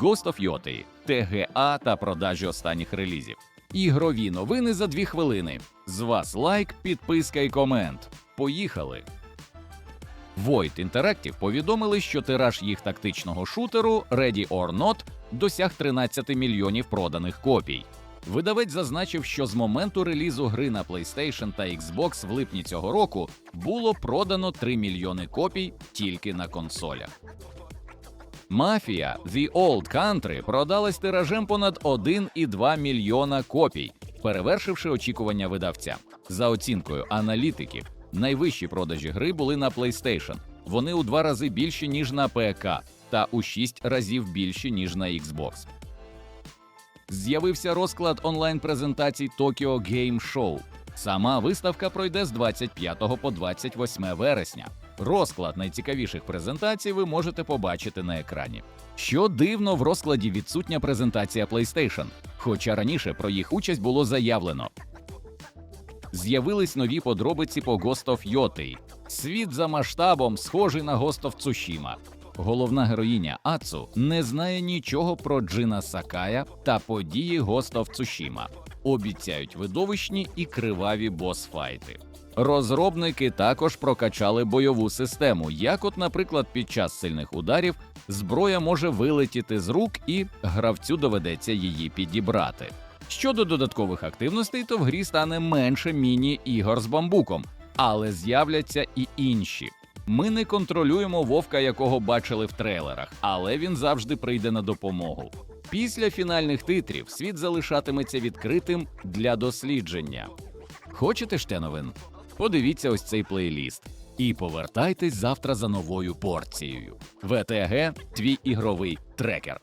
Ghost of Yoti, ТГА та продажі останніх релізів. Ігрові новини за дві хвилини. З вас лайк, підписка і комент. Поїхали! Void Interactive повідомили, що тираж їх тактичного шутеру Ready or Not досяг 13 мільйонів проданих копій. Видавець зазначив, що з моменту релізу гри на PlayStation та Xbox в липні цього року було продано 3 мільйони копій тільки на консолях. Мафія The Old Country продалась тиражем понад 1,2 мільйона копій, перевершивши очікування видавця. За оцінкою аналітиків, найвищі продажі гри були на PlayStation. Вони у два рази більші ніж на ПК, та у шість разів більші ніж на Xbox. З'явився розклад онлайн-презентацій Tokyo Game Show. Сама виставка пройде з 25 по 28 вересня. Розклад найцікавіших презентацій ви можете побачити на екрані. Що дивно, в розкладі відсутня презентація PlayStation, хоча раніше про їх участь було заявлено. З'явились нові подробиці по Ghost of Yotei. Світ за масштабом схожий на Ghost of Tsushima. Головна героїня Ацу не знає нічого про Джина Сакая та події Ghost of Tsushima. Обіцяють видовищні і криваві босфайти. Розробники також прокачали бойову систему, як, от, наприклад, під час сильних ударів зброя може вилетіти з рук, і гравцю доведеться її підібрати. Щодо додаткових активностей, то в грі стане менше міні-ігор з бамбуком, але з'являться і інші. Ми не контролюємо вовка, якого бачили в трейлерах, але він завжди прийде на допомогу. Після фінальних титрів світ залишатиметься відкритим для дослідження. Хочете ще новин? Подивіться ось цей плейліст і повертайтесь завтра за новою порцією. ВТГ твій ігровий трекер.